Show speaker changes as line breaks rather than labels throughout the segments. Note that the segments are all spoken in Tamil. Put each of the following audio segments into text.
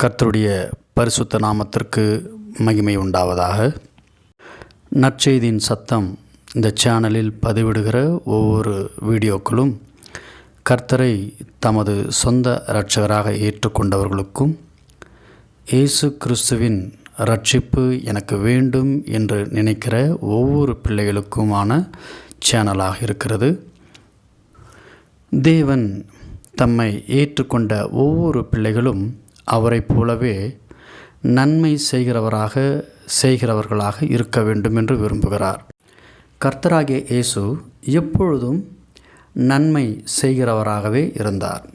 கர்த்தருடைய பரிசுத்த நாமத்திற்கு மகிமை உண்டாவதாக. நற்செய்தியின் சத்தம் இந்த சேனலில் பதிவிடுகிற ஒவ்வொரு வீடியோக்களும் கர்த்தரை தமது சொந்த இரட்சகராக ஏற்றுக்கொண்டவர்களுக்கும் இயேசு கிறிஸ்துவின் ரட்சிப்பு எனக்கு வேண்டும் என்று நினைக்கிற ஒவ்வொரு பிள்ளைகளுக்குமான சேனலாக இருக்கிறது. தேவன் தம்மை ஏற்றுக்கொண்ட ஒவ்வொரு பிள்ளைகளும் அவரைப் போலவே நன்மை செய்கிறவராக செய்கிறவர்களாக இருக்க வேண்டும் என்று விரும்புகிறார். கர்த்தராகிய இயேசு எப்பொழுதும் நன்மை செய்கிறவராகவே இருந்தார்.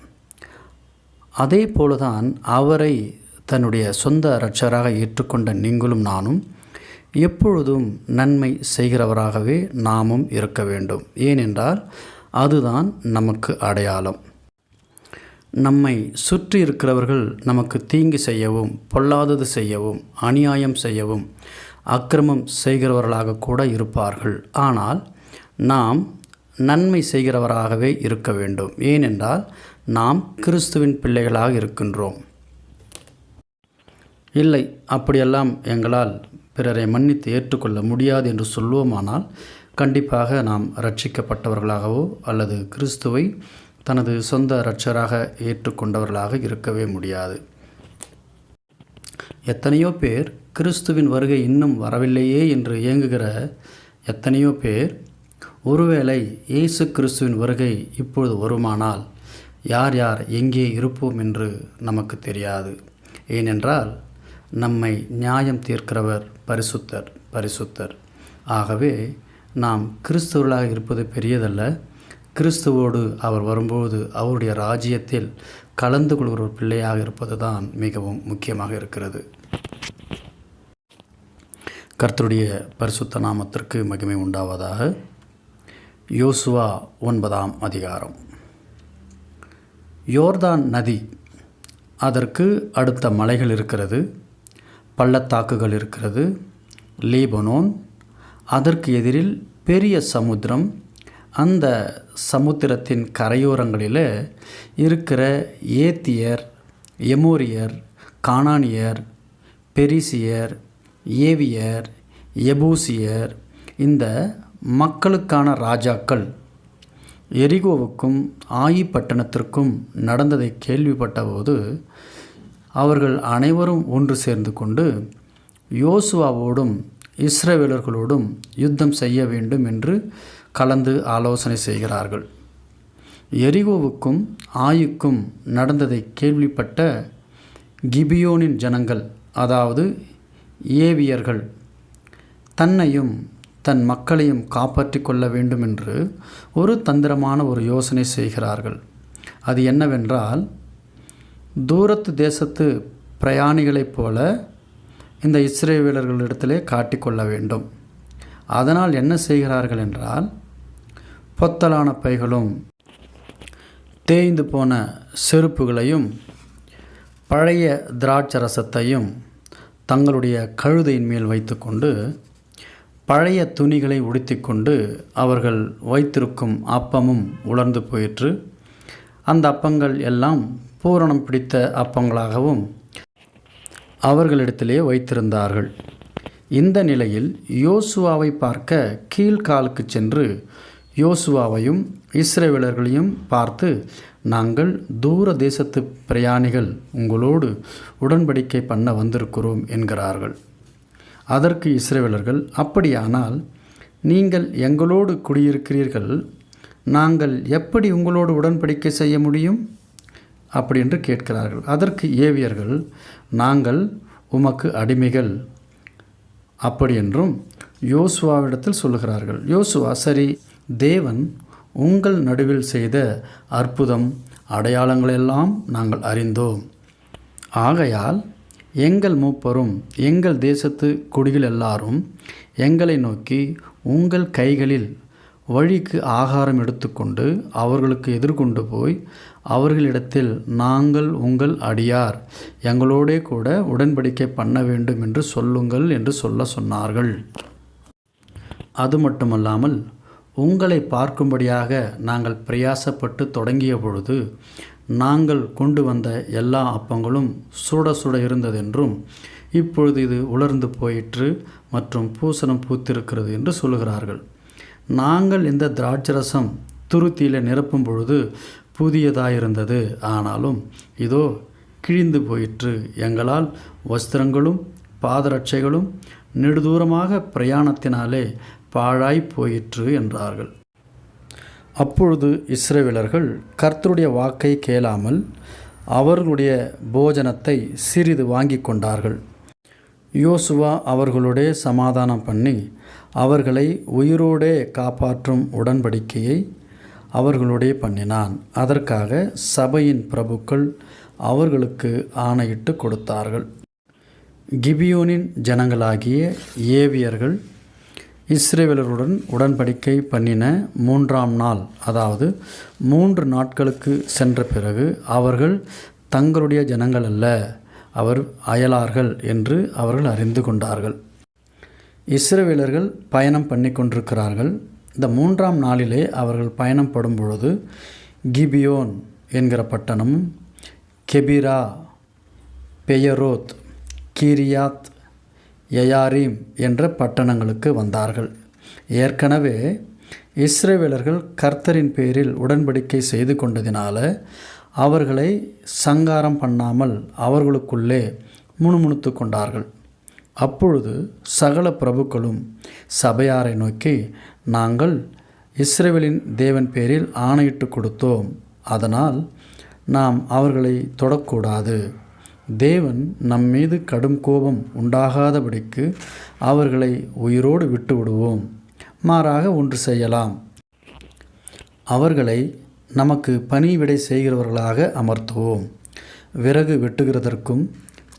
அதே போலதான் அவரை தன்னுடைய சொந்த இரட்சராக ஏற்றுக்கொண்ட நீங்களும் நானும் எப்பொழுதும் நன்மை செய்கிறவராகவே நாமும் இருக்க வேண்டும். ஏனென்றால் அதுதான் நமக்கு அடையாளம். நம்மை சுற்றி இருக்கிறவர்கள் நமக்கு தீங்கு செய்யவும் பொல்லாதது செய்யவும் அநியாயம் செய்யவும் அக்கிரமம் செய்கிறவர்களாக கூட இருப்பார்கள். ஆனால் நாம் நன்மை செய்கிறவராகவே இருக்க வேண்டும். ஏனென்றால் நாம் கிறிஸ்துவின் பிள்ளைகளாக இருக்கின்றோம். இல்லை அப்படியெல்லாம் எங்களால் பிறரை மன்னித்து ஏற்றுக்கொள்ள முடியாது என்று சொல்லுவோமானால் கண்டிப்பாக நாம் ரட்சிக்கப்பட்டவர்களாகவோ அல்லது கிறிஸ்துவை தனது சொந்த இரட்சராக ஏற்றுக்கொண்டவர்களாக இருக்கவே முடியாது. எத்தனையோ பேர் கிறிஸ்துவின் வருகை இன்னும் வரவில்லையே என்று இயங்குகிற எத்தனையோ பேர் ஒருவேளை இயேசு கிறிஸ்துவின் வருகை இப்பொழுது வருமானால் யார் யார் எங்கே இருப்போம் என்று நமக்கு தெரியாது. ஏனென்றால் நம்மை நியாயம் தீர்க்கிறவர் பரிசுத்தர் பரிசுத்தர். ஆகவே நாம் கிறிஸ்துவர்களாக இருப்பது பெரியதல்ல. கிறிஸ்துவோடு அவர் வரும்போது அவருடைய ராஜ்யத்தில் கலந்து கொள்கிற ஒரு பிள்ளையாக இருப்பது தான் மிகவும் முக்கியமாக இருக்கிறது. கர்த்தருடைய பரிசுத்த நாமத்திற்கு மகிமை உண்டாவதாக. யோசுவா ஒன்பதாம் அதிகாரம். யோர்தான் நதி அதற்கு அடுத்த மலைகள் இருக்கிறது பள்ளத்தாக்குகள் இருக்கிறது லீபனோன் அதற்கு எதிரில் பெரிய சமுத்திரம் அந்த சமுத்திரத்தின் கரையோரங்களில் இருக்கிற ஏத்தியர் எமோரியர் கானானியர் பெரிசியர் ஏவியர் எபூசியர் இந்த மக்களுக்கான ராஜாக்கள். எரிகோவுக்கும் ஆயி பட்டணத்திற்கும் நடந்ததை கேள்விப்பட்டபோது அவர்கள் அனைவரும் ஒன்று சேர்ந்து கொண்டு யோசுவாவோடும் இஸ்ரவேலர்களோடும் யுத்தம் செய்ய வேண்டும் என்று கலந்து ஆலோசனை செய்கிறார்கள். எரிகோவுக்கும் ஆயுக்கும் நடந்ததை கேள்விப்பட்ட கிபியோனின் ஜனங்கள் அதாவது ஏவியர்கள் தன்னையும் தன் மக்களையும் காப்பாற்றி கொள்ள வேண்டும் என்று ஒரு தந்திரமான ஒரு யோசனை செய்கிறார்கள். அது என்னவென்றால் தூரத்து தேசத்து பிரயாணிகளைப் போல இந்த இஸ்ரேவேலர்களிடத்திலே காட்டிக்கொள்ள வேண்டும். அதனால் என்ன செய்கிறார்கள் என்றால் பொத்தலான பைகளும் தேய்ந்து போன செருப்புகளையும் பழைய திராட்சரசத்தையும் தங்களுடைய கழுதையின் மேல் வைத்துக்கொண்டு பழைய துணிகளை உடுத்திக்கொண்டு அவர்கள் வைத்திருக்கும் அப்பமும் உலர்ந்து போயிற்று. அந்த அப்பங்கள் எல்லாம் பூரணம் பிடித்த அப்பங்களாகவும் அவர்களிடத்திலே வைத்திருந்தார்கள். இந்த நிலையில் யோசுவாவை பார்க்க கீழ்காலுக்கு சென்று யோசுவாவையும் இஸ்ரேவேலர்களையும் பார்த்து நாங்கள் தூர தேசத்து பிரயாணிகள் உங்களோடு உடன்படிக்கை பண்ண வந்திருக்கிறோம் என்கிறார்கள். அதற்கு இஸ்ரேவேலர்கள் அப்படியானால் நீங்கள் எங்களோடு குடியிருக்கிறீர்கள். நாங்கள் எப்படி உங்களோடு உடன்படிக்கை செய்ய முடியும்? அப்படி என்று கேட்கிறார்கள். அதற்கு ஏவியர்கள் நாங்கள் உமக்கு அடிமைகள். அப்படி என்றும் யோசுவாவிடத்தில் சொல்லுகிறார்கள். யோசுவா சரி தேவன் உங்கள் நடுவில் செய்த அற்புதம் அடையாளங்களெல்லாம் நாங்கள் அறிந்தோம். ஆகையால் எங்கள் மூப்பரும் எங்கள் தேசத்து குடிகள் எல்லாரும் எங்களை நோக்கி உங்கள் கைகளில் வழிக்கு ஆகாரம் எடுத்துக்கொண்டு அவர்களுக்கு எதிர்கொண்டு போய் அவர்களிடத்தில் நாங்கள் உங்கள் அடியார் எங்களோடே கூட உடன்படிக்கை பண்ண வேண்டும் என்று சொல்லுங்கள் என்று சொல்ல சொன்னார்கள். அது மட்டுமல்லாமல் உங்களை பார்க்கும்படியாக நாங்கள் பிரயாசப்பட்டு தொடங்கிய பொழுது நாங்கள் கொண்டு வந்த எல்லா அப்பங்களும் சுட சுட இருந்ததென்றும் இப்பொழுது இது உலர்ந்து போயிற்று மற்றும் பூசணம் பூத்திருக்கிறது என்று சொல்லுகிறார்கள். நாங்கள் இந்த திராட்சரசம் துருத்தியில் நிரப்பும் பொழுது புதியதாயிருந்தது. ஆனாலும் இதோ கிழிந்து போயிற்று. எங்களால் வஸ்திரங்களும் பாதரட்சைகளும் நெடுதூரமாக பிரயாணத்தினாலே பாழாய் போயிற்று என்றார்கள். அப்பொழுது இஸ்ரவேலர்கள் கர்த்தருடைய வாக்கை கேளாமல் அவர்களுடைய போஜனத்தை சிறிது வாங்கி கொண்டார்கள். யோசுவா அவர்களுடைய சமாதானம் பண்ணி அவர்களை உயிரோடே காப்பாற்றும் உடன்படிக்கையை அவர்களுடைய பண்ணினான். அதற்காக சபையின் பிரபுக்கள் அவர்களுக்கு ஆணையிட்டு கொடுத்தார்கள். கிபியோனின் ஜனங்களாகிய ஏவியர்கள் இஸ்ரேவேலருடன் உடன்படிக்கை பண்ணின மூன்றாம் நாள் அதாவது மூன்று நாட்களுக்கு சென்ற பிறகு அவர்கள் தங்களுடைய ஜனங்கள் அல்ல அவர் அயலார்கள் என்று அவர்கள் அறிந்து கொண்டார்கள். இஸ்ரேவேலர்கள் பயணம் பண்ணி கொண்டிருக்கிறார்கள். இந்த மூன்றாம் நாளிலே அவர்கள் பயணம் படும் பொழுது கிபியோன் என்கிற பட்டணமும் கெபிரா பெயரோத் கீரியாத் யயாரீம் என்ற பட்டணங்களுக்கு வந்தார்கள். ஏற்கனவே இஸ்ரேவேலர்கள் கர்த்தரின் பேரில் உடன்படிக்கை செய்து கொண்டதினால அவர்களை சங்காரம் பண்ணாமல் அவர்களுக்குள்ளே முணுமுணுத்து கொண்டார்கள். அப்பொழுது சகல பிரபுக்களும் சபையாரை நோக்கி நாங்கள் இஸ்ரேவேலின் தேவன் பேரில் ஆணையிட்டு கொடுத்தோம். அதனால் நாம் அவர்களை தொடக்கூடாது. தேவன் நம் மீது கடும் கோபம் உண்டாகாதபடிக்கு அவர்களை உயிரோடு விட்டு விடுவோம் மாறாக ஒன்று செய்யலாம். அவர்களை நமக்கு பணிவிடை செய்கிறவர்களாக அமர்த்துவோம். விறகு வெட்டுகிறதற்கும்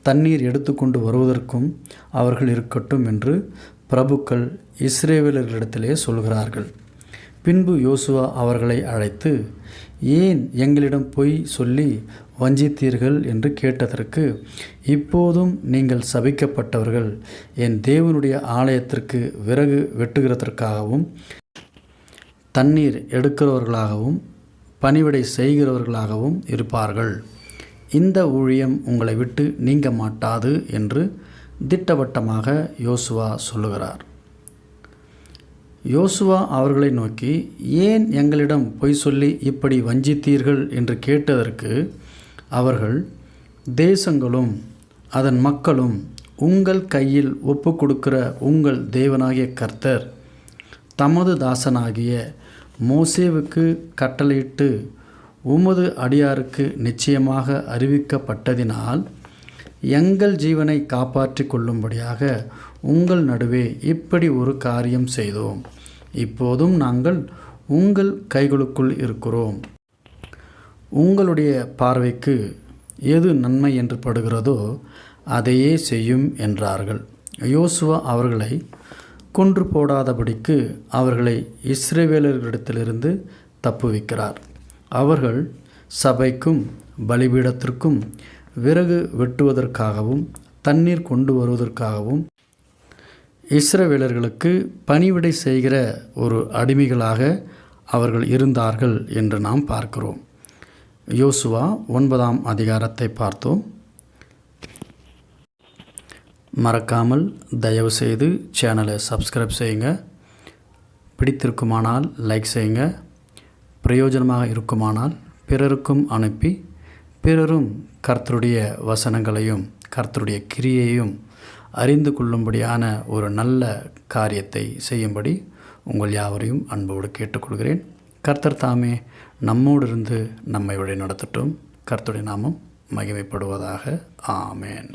தண்ணீர் எடுத்துக்கொண்டு வருவதற்கும் அவர்கள் இருக்கட்டும் என்று பிரபுக்கள் இஸ்ரேவேலர்களிடத்திலே சொல்கிறார்கள். பின்பு யோசுவா அவர்களை அழைத்து ஏன் எங்களிடம் பொய் சொல்லி வஞ்சித்தீர்கள் என்று கேட்டதற்கு இப்போதும் நீங்கள் சபிக்கப்பட்டவர்கள். என் தேவனுடைய ஆலயத்திற்கு விறகு வெட்டுகிறதற்காகவும் தண்ணீர் எடுக்கிறவர்களாகவும் பணிவிடை செய்கிறவர்களாகவும் இருப்பார்கள். இந்த ஊழியம் உங்களை விட்டு நீங்க மாட்டாது என்று திட்டவட்டமாக யோசுவா சொல்லுகிறார். யோசுவா அவர்களை நோக்கி ஏன் எங்களிடம் பொய் சொல்லி இப்படி வஞ்சித்தீர்கள்? என்று கேட்டதற்கு அவர்கள் தேசங்களும் அதன் மக்களும் உங்கள் கையில் ஒப்பு கொடுக்கிற உங்கள் தேவனாகிய கர்த்தர் தமது தாசனாகிய மோசேவுக்கு கட்டளையிட்டு உமது அடியாருக்கு நிச்சயமாக அறிவிக்கப்பட்டதினால் எங்கள் ஜீவனை காப்பாற்றி கொள்ளும்படியாக உங்கள் நடுவே இப்படி ஒரு காரியம் செய்தோம். இப்போதும் நாங்கள் உங்கள் கைகளுக்குள் இருக்கிறோம். உங்களுடைய பார்வைக்கு எது நன்மை என்று படுகிறதோ அதையே செய்யும் என்றார்கள். யோசுவா அவர்களை கொன்று போடாதபடிக்கு அவர்களை இஸ்ரேவேலர்களிடத்திலிருந்து தப்புவிக்கிறார். அவர்கள் சபைக்கும் பலிபீடத்திற்கும் விறகு வெட்டுவதற்காகவும் தண்ணீர் கொண்டு வருவதற்காகவும் இஸ்ரவேலர்களுக்கு பணிவிடை செய்கிற ஒரு அடிமைகளாக அவர்கள் இருந்தார்கள் என்று நாம் பார்க்கிறோம். யோசுவா ஒன்பதாம் அதிகாரத்தை பார்த்தோம். மறக்காமல் தயவு செய்து சேனலை சப்ஸ்கிரைப் செய்யுங்க. பிடித்திருக்குமானால் லைக் செய்யுங்க. பிரயோஜனமாக இருக்குமானால் பிறருக்கும் அனுப்பி பிறரும் கர்த்தருடைய வசனங்களையும் கர்த்தருடைய கிரியையும் அறிந்து கொள்ளும்படியான ஒரு நல்ல காரியத்தை செய்யும்படி உங்கள் யாவரையும் அன்போடு கேட்டுக்கொள்கிறேன். கர்த்தர் தாமே நம்மோடு இருந்து நம்மை வழி நடத்தட்டும் கர்த்துடைய நாமம் மகிமைப்படுவதாக. ஆமேன்.